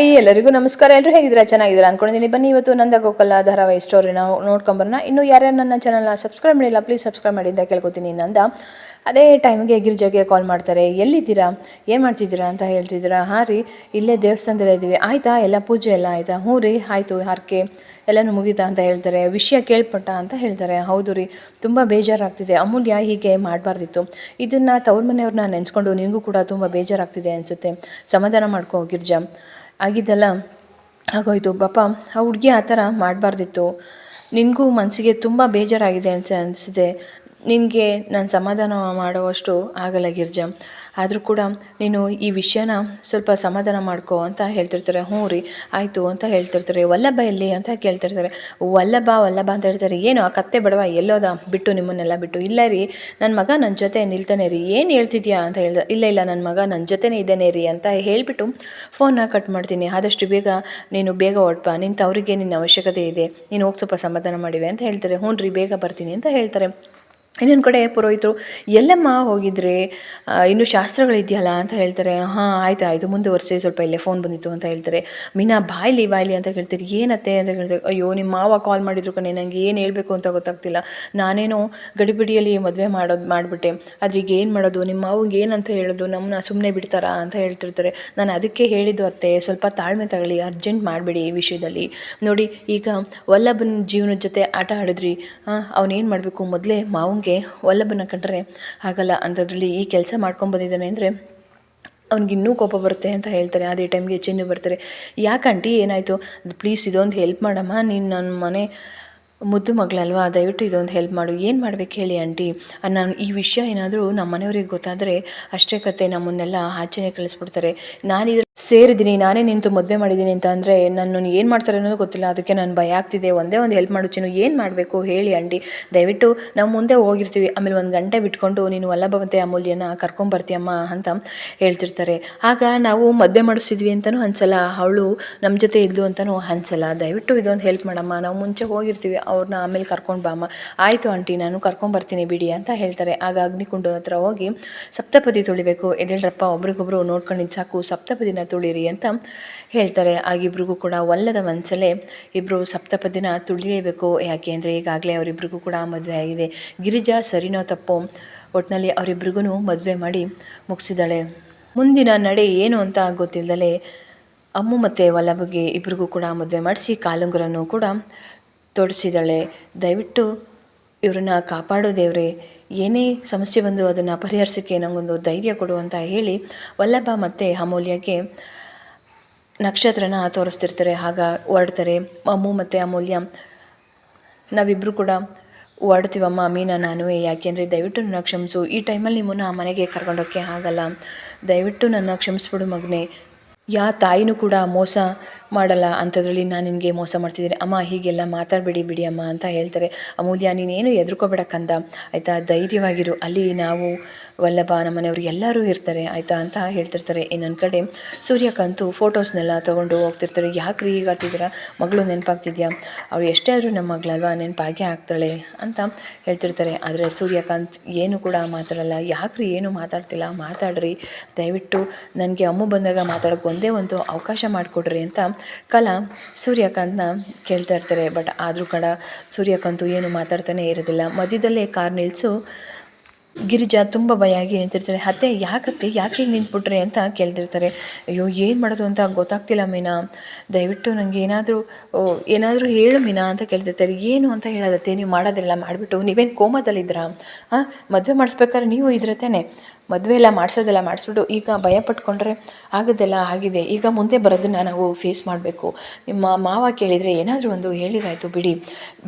ಎಲ್ಲರಿಗೂ ನಮಸ್ಕಾರ. ಎಲ್ಲರೂ ಹೇಗಿದ್ದೀರಾ? ಚೆನ್ನಾಗಿದ್ದೀರಾ ಅನ್ಕೊಂಡಿದ್ದೀನಿ. ಬನ್ನಿ, ಇವತ್ತು ನಂದ ಗೋಕಲ ಧಾರಾವಾಹಿ ಸ್ಟೋರಿನ ನೋಡ್ಕೊಂಬರೋಣ. ಇನ್ನು ಯಾರ್ಯಾರು ನನ್ನ ಚಾನಲ್ನ ಸಬ್ಸ್ಕ್ರೈಬ್ ಮಾಡಿಲ್ಲ ಪ್ಲೀಸ್ ಸಬ್ಸ್ಕ್ರೈಬ್ ಮಾಡಿ ಅಂತ ಕೇಳ್ಕೊತೀನಿ ನಂದ. ಅದೇ ಟೈಮ್ಗೆ ಗಿರ್ಜಾಗೆ ಕಾಲ್ ಮಾಡ್ತಾರೆ. ಎಲ್ಲಿದ್ದೀರಾ? ಏನು ಮಾಡ್ತಿದ್ದೀರಾ ಅಂತ ಹೇಳ್ತಿದ್ದೀರಾ? ಹಾಂ ರೀ, ಇಲ್ಲೇ ದೇವಸ್ಥಾನದಲ್ಲೇ ಇದ್ದೀವಿ. ಆಯಿತಾ? ಎಲ್ಲ ಪೂಜೆ ಎಲ್ಲ ಆಯಿತಾ? ಹ್ಞೂ ರೀ, ಆಯಿತು ಹರಕೆ ಎಲ್ಲನೂ ಮುಗೀತಾ ಅಂತ ಹೇಳ್ತಾರೆ. ವಿಷಯ ಕೇಳ್ಪಟ್ಟ ಅಂತ ಹೇಳ್ತಾರೆ. ಹೌದು ರೀ, ತುಂಬ ಬೇಜಾರಾಗ್ತಿದೆ. ಅಮೂಲ್ಯ ಹೀಗೆ ಮಾಡಬಾರ್ದಿತ್ತು. ಇದನ್ನು ತವ್ರ ಮನೆಯವ್ರನ್ನ ನೆನೆಸ್ಕೊಂಡು ನಿನಗೂ ಕೂಡ ತುಂಬ ಬೇಜಾರಾಗ್ತಿದೆ ಅನಿಸುತ್ತೆ. ಸಮಾಧಾನ ಮಾಡ್ಕೋ ಗಿರ್ಜಾ. ಆಗಿದ್ದೆಲ್ಲ. ಆಗೋಯ್ತು. ಪಾಪ ಆ ಹುಡುಗಿ ಆ ಥರ ಮಾಡಬಾರ್ದಿತ್ತು. ನಿನಗೂ ಮನಸ್ಸಿಗೆ ತುಂಬ ಬೇಜಾರಾಗಿದೆ ಅಂತ ಅನಿಸಿದೆ. ನಿನಗೆ ನಾನು ಸಮಾಧಾನ ಮಾಡುವಷ್ಟು ಆಗಲ್ಲ ಗಿರ್ಜಾ. ಆದರೂ ಕೂಡ ನೀನು ಈ ವಿಷಯನ ಸ್ವಲ್ಪ ಸಮಾಧಾನ ಮಾಡ್ಕೋ ಅಂತ ಹೇಳ್ತಿರ್ತಾರೆ. ಹ್ಞೂ ರೀ, ಆಯಿತು ಅಂತ ಹೇಳ್ತಿರ್ತಾರೆ. ವಲ್ಲಭ ಎಲ್ಲಿ ಅಂತ ಕೇಳ್ತಿರ್ತಾರೆ. ವಲ್ಲಭ ವಲ್ಲಭ ಅಂತ ಹೇಳ್ತಾರೆ. ಏನು ಆ ಕತ್ತೆ ಬಡವ ಎಲ್ಲೋದ ಬಿಟ್ಟು ನಿಮ್ಮನ್ನೆಲ್ಲ ಬಿಟ್ಟು? ಇಲ್ಲ ರೀ ನನ್ನ ಮಗ ನನ್ನ ಜೊತೆ ನಿಲ್ತಾನೆ ರೀ. ಏನು ಹೇಳ್ತಿದ್ಯಾ ಅಂತ ಹೇಳ್ದ, ಇಲ್ಲ ಇಲ್ಲ ನನ್ನ ಮಗ ನನ್ನ ಜೊತೆನೇ ಇದ್ದಾನೆ ರೀ ಅಂತ ಹೇಳಿಬಿಟ್ಟು ಫೋನ್ನ ಕಟ್ ಮಾಡ್ತೀನಿ. ಆದಷ್ಟು ಬೇಗ ನೀನು ಬೇಗ ಹೊಡ್ಪ ನಿಂತ ಅವರಿಗೆ ನಿನ್ನ ಅವಶ್ಯಕತೆ ಇದೆ. ನೀನು ಹೋಗಿ ಸ್ವಲ್ಪ ಸಮಾಧಾನ ಮಾಡಿವೆ ಅಂತ ಹೇಳ್ತಾರೆ. ಹ್ಞೂ ರೀ, ಬೇಗ ಬರ್ತೀನಿ ಅಂತ ಹೇಳ್ತಾರೆ. ಇನ್ನೊಂದು ಕಡೆ ಪುರೋಹಿತರು, ಎಲ್ಲಮ್ಮ ಹೋಗಿದ್ರೆ? ಇನ್ನು ಶಾಸ್ತ್ರಗಳಿದೆಯಲ್ಲ ಅಂತ ಹೇಳ್ತಾರೆ. ಹಾಂ, ಆಯಿತು ಆಯಿತು, ಮುಂದುವರಿಸಿ, ಸ್ವಲ್ಪ ಇಲ್ಲೇ ಫೋನ್ ಬಂದಿತ್ತು, ಅಂತ ಹೇಳ್ತಾರೆ. ಮೀನಾ, ಬಾಯ್ಲಿ ಬಾಯ್ಲಿ, ಅಂತ ಕೇಳ್ತಾರೆ ಏನತ್ತೆ? ಅಂತ ಕೇಳ್ತಾರೆ ಅಯ್ಯೋ ನಿಮ್ಮ ಮಾವ ಕಾಲ್ ಮಾಡಿದ್ರು ಕಣೆ ನನಗೆ ಏನು ಹೇಳಬೇಕು ಅಂತ ಗೊತ್ತಾಗ್ತಿಲ್ಲ. ನಾನೇನೋ ಗಡಿಬಿಡಿಯಲ್ಲಿ ಮದುವೆ ಮಾಡೋದು, ಮಾಡಿಬಿಟ್ಟೆ. ಆದರೆ ಈಗ ಏನು ಮಾಡೋದು? ನಿಮ್ಮ ಮಾವಿಗೆ ಏನಂತ ಹೇಳೋದು? ನಮ್ಮನ್ನ ಸುಮ್ಮನೆ ಬಿಡ್ತಾರಾ? ಅಂತ ಹೇಳ್ತಿರ್ತಾರೆ. ನಾನು ಅದಕ್ಕೆ ಹೇಳಿದ್ದು ಅತ್ತೆ, ಸ್ವಲ್ಪ ತಾಳ್ಮೆ ತಗೊಳ್ಳಿ, ಅರ್ಜೆಂಟ್ ಮಾಡಬೇಡಿ ಈ ವಿಷಯದಲ್ಲಿ. ನೋಡಿ, ಈಗ ವಲ್ಲಭನ ಜೀವನದ ಜೊತೆ ಆಟ ಆಡಿದ್ರಿ. ಅವನೇನು ಮಾಡಬೇಕು? ಮೊದಲೇ ಮಾವಂಗೆ ವಲ್ಲಭನ ಕಂಡ್ರೆ ಆಗಲ್ಲ ಅಂಥದ್ರಲ್ಲಿ ಈ ಕೆಲಸ ಮಾಡ್ಕೊಂಡು ಬಂದಿದ್ದಾನೆ ಅಂದರೆ ಅವ್ನಿಗೆ ಇನ್ನೂ ಕೋಪ ಬರುತ್ತೆ ಅಂತ ಹೇಳ್ತಾರೆ. ಅದೇ ಟೈಮ್ಗೆ ಚೆನ್ನು ಬರ್ತಾರೆ. ಯಾಕಂಟಿ ಏನಾಯಿತು? ಪ್ಲೀಸ್ ಇದೊಂದು ಹೆಲ್ಪ್ ಮಾಡಮ್ಮ. ನೀನು ನನ್ನ ಮನೆ ಮುದ್ದು ಮಗಳಲ್ವಾ? ದಯವಿಟ್ಟು ಇದೊಂದು ಹೆಲ್ಪ್ ಮಾಡು. ಏನು ಮಾಡ್ಬೇಕು ಹೇಳಿ ಆಂಟಿ ನಾನು ಈ ವಿಷಯ ಏನಾದರೂ ನಮ್ಮ ಮನೆಯವ್ರಿಗೆ ಗೊತ್ತಾದರೆ ಅಷ್ಟೇ ಕತೆ ನಮ್ಮನ್ನೆಲ್ಲ ಆಚೆನೆ ಕಳಿಸ್ಬಿಡ್ತಾರೆ. ನಾನು ಇದ್ರ ಸೇರಿದ್ದೀನಿ, ನಾನೇ ನಿಂತು ಮದುವೆ ಮಾಡಿದ್ದೀನಿ ಅಂತ ಅಂದರೆ ನನ್ನನ್ನು ಏನು ಮಾಡ್ತಾರೆ ಅನ್ನೋದು ಗೊತ್ತಿಲ್ಲ. ಅದಕ್ಕೆ ನಾನು ಭಯ ಆಗ್ತಿದೆ. ಒಂದೇ ಒಂದು ಹೆಲ್ಪ್ ಮಾಡು ಚಿನ್ನು, ಏನು ಮಾಡಬೇಕು ಹೇಳಿ ಆಂಟಿ ದಯವಿಟ್ಟು ನಾವು ಮುಂದೆ ಹೋಗಿರ್ತೀವಿ. ಆಮೇಲೆ ಒಂದು ಗಂಟೆ ಬಿಟ್ಕೊಂಡು ನೀನು ವಲ್ಲಭವಂತೆ ಅಮೂಲ್ಯನ ಕರ್ಕೊಂಬರ್ತೀಯಮ್ಮ ಅಂತ ಹೇಳ್ತಿರ್ತಾರೆ. ಆಗ ನಾವು ಮದುವೆ ಮಾಡಿಸಿದ್ವಿ ಅಂತಲೂ ಅನ್ಸಲ್ಲ. ಅವಳು ನಮ್ಮ ಜೊತೆ ಇದ್ಲು ಅಂತಲೂ ಅನ್ಸಲ್ಲ. ದಯವಿಟ್ಟು ಇದೊಂದು ಹೆಲ್ಪ್ ಮಾಡಮ್ಮ. ನಾವು ಮುಂಚೆ ಹೋಗಿರ್ತೀವಿ. ಅವ್ರನ್ನ ಆಮೇಲೆ ಕರ್ಕೊಂಡು ಬಾಮ್ಮ. ಆಯಿತು ಆಂಟಿ, ನಾನು ಕರ್ಕೊಂಬರ್ತೀನಿ ಬಿಡಿ ಅಂತ ಹೇಳ್ತಾರೆ. ಆಗ ಅಗ್ನಿಕುಂಡ ಹತ್ರ ಹೋಗಿ ಸಪ್ತಪದಿ ತುಳಿಬೇಕು. ಎದೇಳ್ರಪ್ಪ ಒಬ್ರಿಗೊಬ್ರು ನೋಡ್ಕೊಂಡಿದ್ದು ಸಾಕು ಸಪ್ತಪದಿನ ತುಳಿರಿ ಅಂತ ಹೇಳ್ತಾರೆ. ಆಗಿಬ್ರಿಗೂ ಕೂಡ ಒಲ್ಲದ ಮನಸ್ಸಲ್ಲೇ ಇಬ್ಬರು ಸಪ್ತಪದಿನ ತುಳಿಯಬೇಕು. ಯಾಕೆ ಅಂದರೆ ಈಗಾಗಲೇ ಅವರಿಬ್ರಿಗೂ ಕೂಡ ಮದುವೆ ಆಗಿದೆ. ಗಿರಿಜಾ, ಸರಿನೋ ತಪ್ಪೋ ಒಟ್ಟಿನಲ್ಲಿ ಅವರಿಬ್ರಿಗೂ ಮದುವೆ ಮಾಡಿ ಮುಗಿಸಿದಾಳೆ. ಮುಂದಿನ ನಡೆ ಏನು ಅಂತ ಗೊತ್ತಿಲ್ಲದಲೇ ಅಮ್ಮು ಮತ್ತು ವಲ್ಲಭಗೆ ಇಬ್ರಿಗೂ ಕೂಡ ಮದುವೆ ಮಾಡಿಸಿ ಕಾಲುಂಗುರನ್ನು ಕೂಡ ತೊಡಿಸಿದಾಳೆ. ದಯವಿಟ್ಟು ಇವರನ್ನ ಕಾಪಾಡೋ ದೇವ್ರೆ ಏನೇ ಸಮಸ್ಯೆ ಬಂದು ಅದನ್ನು ಪರಿಹರಿಸೋಕ್ಕೆ ನಮಗೊಂದು ಧೈರ್ಯ ಕೊಡು ಅಂತ ಹೇಳಿ ವಲ್ಲಭ ಮತ್ತು ಅಮೂಲ್ಯಗೆ ನಕ್ಷತ್ರನ ತೋರಿಸ್ತಿರ್ತಾರೆ, ಆಗ ಹೊರಡ್ತಾರೆ. ಅಮ್ಮು ಮತ್ತು ಅಮೂಲ್ಯ ನಾವಿಬ್ಬರು ಕೂಡ ಓಡ್ತೀವಮ್ಮ ಮೀನ ನಾನು ಯಾಕೆಂದರೆ ದಯವಿಟ್ಟು ನನ್ನ ಕ್ಷಮಿಸು. ಈ ಟೈಮಲ್ಲಿ ನಿಮ್ಮನ್ನು ಮನೆಗೆ ಕರ್ಕೊಂಡೋಕ್ಕೆ ಆಗಲ್ಲ. ದಯವಿಟ್ಟು ನನ್ನ ಕ್ಷಮಿಸ್ಬಿಡು ಮಗನೇ. ಯಾ ತಾಯಿನೂ ಕೂಡ ಮೋಸ ಮಾಡಲ್ಲ ಅಂಥದ್ರಲ್ಲಿ ನಾನು ನಿನಗೆ ಮೋಸ ಮಾಡ್ತಿದ್ದೀನಿ. ಅಮ್ಮ, ಹೀಗೆಲ್ಲ ಮಾತಾಡಬೇಡಿ ಬಿಡಿ ಅಮ್ಮ ಅಂತ ಹೇಳ್ತಾರೆ. ಅಮೂಲ್ಯ ನೀನೇನು ಹೆದರ್ಕೋಬೇಡ ಕಂದ. ಆಯಿತಾ, ಧೈರ್ಯವಾಗಿರು. ಅಲ್ಲಿ ನಾವು, ವಲ್ಲಭ, ನಮ್ಮನೆಯವರು ಎಲ್ಲರೂ ಇರ್ತಾರೆ. ಆಯಿತಾ ಅಂತ ಹೇಳ್ತಿರ್ತಾರೆ. ಇನ್ನೊಂದು ಕಡೆ ಸೂರ್ಯಕಾಂತು ಫೋಟೋಸ್ನೆಲ್ಲ ತೊಗೊಂಡು ಹೋಗ್ತಿರ್ತಾರೆ. ಯಾಕೆ ರೀ ಈಗ ಆಡ್ತಿದ್ದೀರಾ? ಮಗಳು ನೆನಪಾಗ್ತಿದ್ಯಾ? ಅವ್ರು ಎಷ್ಟೇ ಆದರೂ ನಮ್ಮ ಮಗಳಲ್ವಾ, ನೆನಪಾಗೆ ಆಗ್ತಾಳೆ ಅಂತ ಹೇಳ್ತಿರ್ತಾರೆ. ಆದರೆ ಸೂರ್ಯಕಾಂತ್ ಏನು ಕೂಡ ಮಾತಾಡಲ್ಲ. ಯಾಕ್ರಿ ಏನು ಮಾತಾಡ್ತಿಲ್ಲ? ಮಾತಾಡ್ರಿ. ದಯವಿಟ್ಟು ನನಗೆ ಅಮ್ಮು ಬಂದಾಗ ಮಾತಾಡೋಕ್ಕೆ ಒಂದೇ ಒಂದು ಅವಕಾಶ ಮಾಡಿಕೊಡ್ರಿ ಅಂತ ಕಲಾ ಸೂರ್ಯಕಾಂತ್ನ ಕೇಳ್ತಾ ಇರ್ತಾರೆ, ಬಟ್ ಆದರೂ ಕೂಡ ಸೂರ್ಯಕಾಂತು ಏನು ಮಾತಾಡ್ತಾನೆ ಇರೋದಿಲ್ಲ. ಮಧ್ಯದಲ್ಲೇ ಕಾರ್ ನಿಲ್ಲಿಸು ಗಿರಿಜಾ ತುಂಬ ಭಯ ಆಗಿ ನಿಂತಿರ್ತಾರೆ ಅತ್ತೆ, ಯಾಕತ್ತೆ? ಯಾಕೆ ಹೀಗೆ ನಿಂತ್ಬಿಟ್ರೆ? ಅಂತ ಕೇಳ್ತಿರ್ತಾರೆ. ಅಯ್ಯೋ, ಏನು ಮಾಡೋದು ಅಂತ ಗೊತ್ತಾಗ್ತಿಲ್ಲ ಮೀನಾ. ದಯವಿಟ್ಟು ನನಗೆ ಏನಾದರೂ ಏನಾದರೂ ಹೇಳು ಮೀನಾ ಅಂತ ಕೇಳ್ತಿರ್ತಾರೆ. ಏನು ಅಂತ ಹೇಳೋದತ್ತೆ? ನೀವು ಮಾಡೋದೆಲ್ಲ, ಮಾಡಿಬಿಟ್ಟು. ನೀವೇನು ಕೋಮದಲ್ಲಿದ್ದೀರಾ? ಹಾಂ ಮದುವೆ ಮಾಡಿಸ್ಬೇಕಾದ್ರೆ ನೀವು ಇದ್ರತೇನೆ ತಾನೆ ಮದುವೆ ಎಲ್ಲ ಮಾಡಿಸೋದೆಲ್ಲ ಮಾಡಿಸ್ಬಿಟ್ಟು ಈಗ ಭಯ ಪಟ್ಕೊಂಡ್ರೆ ಆಗೋದೆಲ್ಲ ಆಗಿದೆ. ಈಗ ಮುಂದೆ ಬರೋದನ್ನ ನಾವು ಫೇಸ್ ಮಾಡಬೇಕು. ನಿಮ್ಮ ಮಾವ ಕೇಳಿದರೆ ಏನಾದರೂ ಒಂದು ಹೇಳಿರಾಯಿತು ಬಿಡಿ.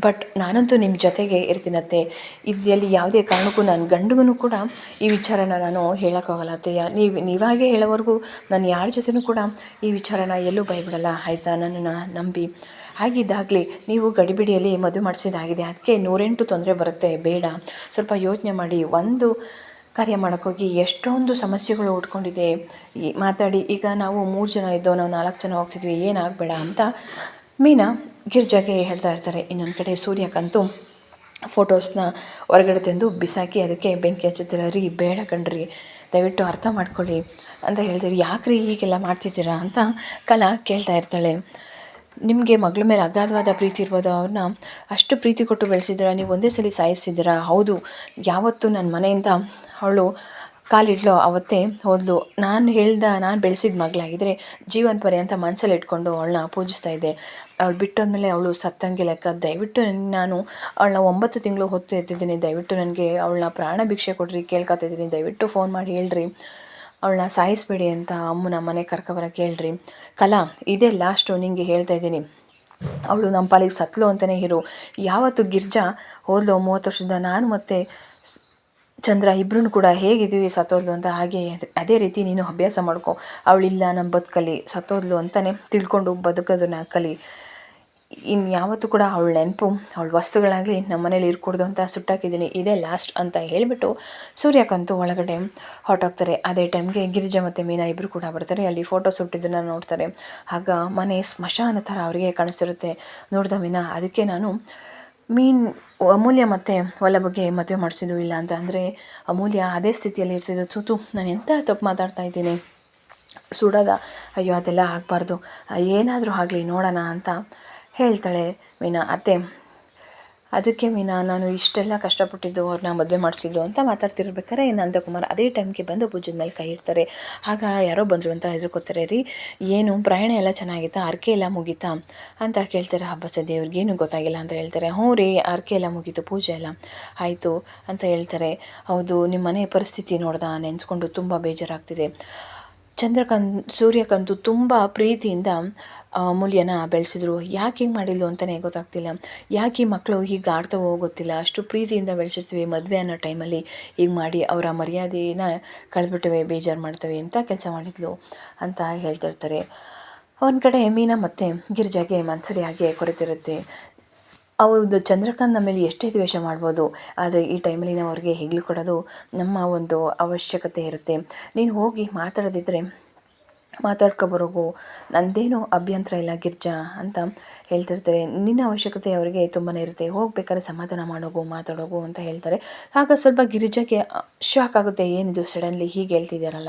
ಬಟ್ ನಾನಂತೂ ನಿಮ್ಮ ಜೊತೆಗೆ ಇರ್ತೀನತ್ತೆ. ಇದರಲ್ಲಿ ಯಾವುದೇ ಕಾರಣಕ್ಕೂ ನಾನು ಗಂಡಿಗೂ ಕೂಡ ಈ ವಿಚಾರನ ನಾನು ಹೇಳೋಕ್ಕಾಗಲ್ಲ ಅತ್ತೆಯ ನೀವು, ನೀವಾಗೆ ಹೇಳೋವರೆಗೂ ನಾನು ಯಾರ ಜೊತೆನೂ ಕೂಡ ಈ ವಿಚಾರನ ಎಲ್ಲೂ ಭಯಬಿಡಲ್ಲ, ಆಯಿತಾ? ನನ್ನನ್ನು ನಂಬಿ. ಹಾಗಿದ್ದಾಗಲಿ ನೀವು ಗಡಿಬಿಡಿಯಲ್ಲಿ ಮದುವೆ ಮಾಡಿಸಿದಾಗಿದೆ. ಅದಕ್ಕೆ ನೂರೆಂಟು ತೊಂದರೆ ಬರುತ್ತೆ. ಬೇಡ. ಸ್ವಲ್ಪ ಯೋಚನೆ ಮಾಡಿ. ಒಂದು ಕಾರ್ಯ ಮಾಡೋಕ್ಕೋಗಿ ಎಷ್ಟೊಂದು ಸಮಸ್ಯೆಗಳು ಉಟ್ಕೊಂಡಿದೆ. ಈ ಮಾತಾಡಿ, ಈಗ ನಾವು ಮೂರು ಜನ ಇದ್ದೋ, ನಾವು ನಾಲ್ಕು ಜನ ಹೋಗ್ತಿದ್ವಿ, ಏನಾಗಬೇಡ ಅಂತ ಮೀನಾ ಗಿರ್ಜಾಗೆ ಹೇಳ್ತಾ ಇರ್ತಾರೆ. ಇನ್ನೊಂದು ಕಡೆ ಸೂರ್ಯಕಂತು ಫೋಟೋಸ್ನ ಹೊರಗಡೆ ತಂದು ಬಿಸಾಕಿ ಅದಕ್ಕೆ ಬೆಂಕಿ ಹಚ್ಚುತ್ತೀರ ರೀ, ಬೇಡ ಕಣ್ರಿ, ದಯವಿಟ್ಟು ಅರ್ಥ ಮಾಡ್ಕೊಳ್ಳಿ ಅಂತ ಹೇಳ್ತಾರೆ. ಯಾಕ್ರಿ ಹೀಗೆಲ್ಲ ಮಾಡ್ತಿದ್ದೀರಾ ಅಂತ ಕಲಾ ಕೇಳ್ತಾ ಇರ್ತಾಳೆ. ನಿಮಗೆ ಮಗಳ ಮೇಲೆ ಅಗಾಧವಾದ ಪ್ರೀತಿ ಇರ್ಬೋದು ಅವ್ರನ್ನ ಅಷ್ಟು ಪ್ರೀತಿ ಕೊಟ್ಟು ಬೆಳೆಸಿದ್ದೀರಾ? ನೀವು ಒಂದೇ ಸಲ ಸಾಯಿಸಿದ್ದೀರಾ ಹೌದು. ಯಾವತ್ತು ನನ್ನ ಮನೆಯಿಂದ ಅವಳು ಕಾಲಿಡ್ಲೋ, ಅವತ್ತೇ ಹೋದ್ಲು. ನಾನು ಹೇಳ್ದ, ನಾನು ಬೆಳೆಸಿದ ಮಗಳಾಗಿದ್ದರೆ ಜೀವನ ಪರ್ಯಂತ ಮನಸ್ಸಲ್ಲಿ ಇಟ್ಕೊಂಡು ಅವಳನ್ನ ಪೂಜಿಸ್ತಾ ಇದ್ದೆ. ಅವಳು ಬಿಟ್ಟೋದ್ಮೇಲೆ ಅವಳು ಸತ್ತಂಗೆ ಲೆಕ್ಕ. ದಯವಿಟ್ಟು ನಾನು ಅವಳನ್ನ ಒಂಬತ್ತು ತಿಂಗಳು ಹೊತ್ತು ಎತ್ತಿದ್ದೀನಿ. ದಯವಿಟ್ಟು ನನಗೆ ಅವಳನ್ನ ಪ್ರಾಣ ಭಿಕ್ಷೆ ಕೊಡ್ರಿ, ಕೇಳ್ಕೊತಿದ್ದೀನಿ. ದಯವಿಟ್ಟು ಫೋನ್ ಮಾಡಿ ಹೇಳ್ರಿ. ಅವಳನ್ನ ಸಾಯಿಸ್ಬೇಡಿ ಅಂತ ಅಮ್ಮನ ಮನೆ ಕರ್ಕೊಬರಕ್ಕೆ ಹೇಳ್ರಿ. ಕಲಾ, ಇದೇ ಲಾಸ್ಟು ನಿಂಗೆ ಹೇಳ್ತಾ ಇದ್ದೀನಿ. ಅವಳು ನಮ್ಮ ಪಾಲಿಗೆ ಸತ್ಲು ಅಂತಲೇ ಇರು. ಯಾವತ್ತು ಗಿರ್ಜಾ, ಹೋದ್ಲು ಮೂವತ್ತು ವರ್ಷದಿಂದ ನಾನು ಮತ್ತು ಚಂದ್ರ ಇಬ್ಬರೂ ಕೂಡ ಹೇಗಿದ್ದೀವಿ ಸತ್ತೋದ್ಲು ಅಂತ ಹಾಗೆ ಅದೇ ರೀತಿ ನೀನು ಅಭ್ಯಾಸ ಮಾಡ್ಕೊ. ಅವಳಿಲ್ಲ ನಮ್ಮ ಬದುಕಲ್ಲಿ, ಸತ್ತೋದ್ಲು ಅಂತಲೇ ತಿಳ್ಕೊಂಡು ಬದುಕೋದನ್ನ ಕಲಿ. ಇನ್ನು ಯಾವತ್ತೂ ಕೂಡ ಅವಳ ನೆನಪು, ಅವಳ ವಸ್ತುಗಳಾಗಲಿ ನಮ್ಮ ಮನೇಲಿ ಇರ್ಕೂಡ್ದು ಅಂತ ಸುಟ್ಟಾಕಿದ್ದೀನಿ. ಇದೇ ಲಾಸ್ಟ್ ಅಂತ ಹೇಳಿಬಿಟ್ಟು ಸೂರ್ಯಕಂತು ಒಳಗಡೆ ಹೊರಟೋಗ್ತಾರೆ. ಅದೇ ಟೈಮ್ಗೆ ಗಿರಿಜಾ ಮತ್ತು ಮೀನಾ ಇಬ್ಬರು ಕೂಡ ಬರ್ತಾರೆ. ಅಲ್ಲಿ ಫೋಟೋ ಸುಟ್ಟಿದ್ದನ್ನು ನೋಡ್ತಾರೆ. ಆಗ ಮನೆ ಸ್ಮಶಾನ ಥರ ಅವರಿಗೆ ಕಾಣಿಸ್ತಿರುತ್ತೆ. ನೋಡ್ದ ಮೀನಾ, ಅದಕ್ಕೆ ನಾನು ಮೀನ್, ಅಮೂಲ್ಯ ಮತ್ತು ಬಗ್ಗೆ ಮದುವೆ ಮಾಡಿಸಿದ್ದು ಇಲ್ಲ ಅಂತ. ಅಂದರೆ, ಅಮೂಲ್ಯ ಅದೇ ಸ್ಥಿತಿಯಲ್ಲಿ ಇರ್ತಿದ್ದು. ಸುತು ನಾನು ಎಂಥ ತಪ್ಪು ಮಾತಾಡ್ತಾ ಇದ್ದೀನಿ? ಸುಡೋದ? ಅಯ್ಯೋ, ಅದೆಲ್ಲ ಆಗಬಾರ್ದು. ಏನಾದರೂ ಆಗಲಿ ನೋಡೋಣ ಅಂತ ಹೇಳ್ತಾಳೆ ಮೀನಾ, ಅತ್ತೆ, ಅದಕ್ಕೆ ಮೀನಾ, ನಾನು ಇಷ್ಟೆಲ್ಲ ಕಷ್ಟಪಟ್ಟಿದ್ದು ಅವ್ರನ್ನ ಮದುವೆ ಮಾಡಿಸಿದ್ದು ಅಂತ ಮಾತಾಡ್ತಿರ್ಬೇಕಾರೆ ನಂದಕುಮಾರ್ ಅದೇ ಟೈಮ್ಗೆ ಬಂದು ಭುಜದ ಮೇಲೆ ಕೈ ಇಡ್ತಾರೆ. ಆಗ ಯಾರೋ ಬಂದರು ಅಂತ ಹೆದರ್ಕೋತಾರೆ ರೀ, ಏನು ಪ್ರಯಾಣ ಎಲ್ಲ ಚೆನ್ನಾಗಿತ್ತಾ? ಅರ್ಕೆ ಎಲ್ಲ ಮುಗೀತಾ? ಅಂತ ಕೇಳ್ತಾರೆ, ಹಬ್ಬ ಸದ್ಯ ಏನು ಗೊತ್ತಾಗಿಲ್ಲ ಅಂತ ಹೇಳ್ತಾರೆ. ಹ್ಞೂ ರೀ ಅರ್ಕೆ ಎಲ್ಲ ಮುಗೀತು, ಪೂಜೆ ಎಲ್ಲ ಆಯಿತು ಅಂತ ಹೇಳ್ತಾರೆ. ಹೌದು ನಿಮ್ಮ ಮನೆ ಪರಿಸ್ಥಿತಿ ನೋಡ್ದ? ನೆನೆಸ್ಕೊಂಡು ತುಂಬ ಬೇಜಾರಾಗ್ತಿದೆ. ಚಂದ್ರಕಾಂತ್, ಸೂರ್ಯಕಂತು ತುಂಬ ಪ್ರೀತಿಯಿಂದ ಅಮೂಲ್ಯನ ಬೆಳೆಸಿದ್ರು. ಯಾಕೆ ಹಿಂಗೆ ಮಾಡಿದ್ಲು ಅಂತಲೇ ಗೊತ್ತಾಗ್ತಿಲ್ಲ. ಯಾಕೆ ಈ ಮಕ್ಕಳು ಹೀಗೆ ಆಡ್ತವೋ ಗೊತ್ತಿಲ್ಲ ಅಷ್ಟು ಪ್ರೀತಿಯಿಂದ ಬೆಳೆಸಿರ್ತೀವಿ ಮದುವೆ ಅನ್ನೋ ಟೈಮಲ್ಲಿ. ಹೀಗೆ ಮಾಡಿ ಅವರ ಮರ್ಯಾದೆನ ಕಳೆದ್ಬಿಟ್ಟವೆ ಬೇಜಾರು ಮಾಡ್ತವೆ ಅಂತ ಕೆಲಸ ಮಾಡಿದ್ಲು ಅಂತ ಹೇಳ್ತಿರ್ತಾರೆ ಒಂದು ಕಡೆ ಮೀನಾ ಮತ್ತು ಗಿರಿಜಾಗೆ ಮನ್ಸರಿಯಾಗಿ ಹಾಗೆ ಕೊರತಿರುತ್ತೆ ಹೌದು ಚಂದ್ರಕಾಂತ್ ನಮ್ಮ ಮೇಲೆ ಎಷ್ಟೇ ದ್ವೇಷ ಮಾಡ್ಬೋದು, ಆದರೆ ಈ ಟೈಮಲ್ಲಿ ನಾವು ಅವ್ರಿಗೆ ಹೆಗ್ಲು ಕೊಡೋದು ನಮ್ಮ ಒಂದು ಅವಶ್ಯಕತೆ ಇರುತ್ತೆ. ನೀನು ಹೋಗಿ ಮಾತಾಡೋದಿದ್ದರೆ ಮಾತಾಡ್ಕೊಬರೋಗು, ನಂದೇನು ಅಭ್ಯಂತರ ಇಲ್ಲ ಗಿರ್ಜಾ ಅಂತ ಹೇಳ್ತಿರ್ತಾರೆ. ನಿನ್ನ ಅವಶ್ಯಕತೆ ಅವರಿಗೆ ತುಂಬಾ ಇರುತ್ತೆ. ಹೋಗ್ಬೇಕಾದ್ರೆ ಸಮಾಧಾನ ಮಾಡೋಗು, ಮಾತಾಡೋಗು ಅಂತ ಹೇಳ್ತಾರೆ. ಆಗ ಸ್ವಲ್ಪ ಗಿರಿಜಾಗೆ ಶಾಕ್ ಆಗುತ್ತೆ. ಏನಿದು ಸಡನ್ಲಿ ಹೀಗೆ ಹೇಳ್ತಿದ್ದಾರಲ್ಲ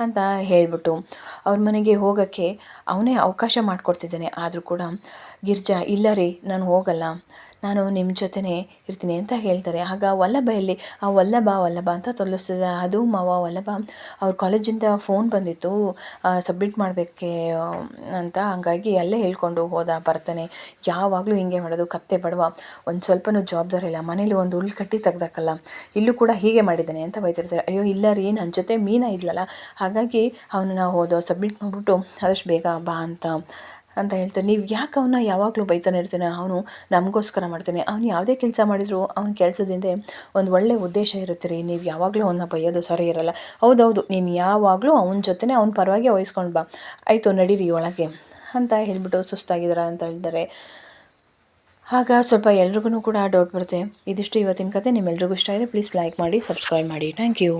ಅಂತ ಹೇಳಿಬಿಟ್ಟು ಅವ್ರ ಮನೆಗೆ ಹೋಗೋಕ್ಕೆ ಅವನೇ ಅವಕಾಶ ಮಾಡಿಕೊಡ್ತಿದ್ದಾನೆ. ಆದರೂ ಕೂಡ ಗಿರ್ಜಾ, ಇಲ್ಲ ರೀ, ನಾನು ಹೋಗಲ್ಲ. ನಾನು ನಿಮ್ಮ ಜೊತೆನೇ ಇರ್ತೀನಿ ಅಂತ ಹೇಳ್ತಾರೆ. ಆಗ ವಲ್ಲಭಯಲ್ಲಿ ಆ ವಲ್ಲಭ ವಲ್ಲಭ ಅಂತ ತೊಲಗಿಸ್ತದೆ ಅದು ಮಾವ ವಲ್ಲಭ. ಅವ್ರ ಕಾಲೇಜಿಂದ ಫೋನ್ ಬಂದಿತ್ತು. ಸಬ್ಮಿಟ್ ಮಾಡಬೇಕೆ ಅಂತ ಹಂಗಾಗಿ ಅಲ್ಲೇ ಹೇಳ್ಕೊಂಡು ಹೋದ, ಬರ್ತಾನೆ. ಯಾವಾಗಲೂ ಹಿಂಗೆ ಮಾಡೋದು, ಕತ್ತೆ ಬಡವ. ಒಂದು ಸ್ವಲ್ಪನೂ ಜವಾಬ್ದಾರಿ ಇಲ್ಲ. ಮನೇಲಿ ಒಂದು ಹುಲ್ ಕಟ್ಟಿ ತೆಗ್ದಾಕಲ್ಲ. ಇಲ್ಲೂ ಕೂಡ ಹೀಗೆ ಮಾಡಿದ್ದಾನೆ ಅಂತ ಬೈತಿರ್ತಾರೆ ಅಯ್ಯೋ, ಇಲ್ಲ ರೀ ನನ್ನ ಜೊತೆ ಮೀನ ಇದ್ಲಲ್ಲ. ಹಾಗಾಗಿ ಅವನನ್ನ ಹೋದ ಸಬ್ಮಿಟ್ ಮಾಡಿಬಿಟ್ಟು ಆದಷ್ಟು ಬೇಗ ಬಾ ಅಂತ. ಅಂತ ಹೇಳ್ತಾರೆ. ನೀವು ಯಾಕೆ ಅವನ್ನ ಯಾವಾಗಲೂ ಬೈತಾನೆ ಇರ್ತಾನೆ? ಅವನು ನಮಗೋಸ್ಕರ ಮಾಡ್ತಾನೆ. ಅವ್ನು ಯಾವುದೇ ಕೆಲಸ ಮಾಡಿದರೂ ಅವ್ನ ಕೆಲಸದಿಂದ ಒಂದು ಒಳ್ಳೆಯ ಉದ್ದೇಶ ಇರುತ್ತೆ ರೀ. ನೀವು ಯಾವಾಗಲೂ ಅವನ್ನ ಬೈಯೋದು ಸರಿ ಇರಲ್ಲ. ಹೌದೌದು, ನೀನು ಯಾವಾಗಲೂ ಅವನ ಜೊತೆನೇ ಅವ್ನ ಪರವಾಗಿ ವಹಿಸ್ಕೊಂಡು ಬಾ. ಆಯಿತು, ನಡೀರಿ ಒಳಗೆ ಅಂತ ಹೇಳಿಬಿಟ್ಟು ಸುಸ್ತಾಗಿದ್ದಾರ ಅಂತ ಹೇಳ್ತಾರೆ. ಆಗ ಸ್ವಲ್ಪ ಎಲ್ರಿಗೂ ಕೂಡ ಡೌಟ್ ಬರುತ್ತೆ. ಇದಿಷ್ಟು ಇವತ್ತಿನ ಕತೆ. ನಿಮ್ಮೆಲ್ರಿಗೂ ಇಷ್ಟ ಆದರೆ ಪ್ಲೀಸ್ ಲೈಕ್ ಮಾಡಿ ಸಬ್ಸ್ಕ್ರೈಬ್ ಮಾಡಿ. Thank you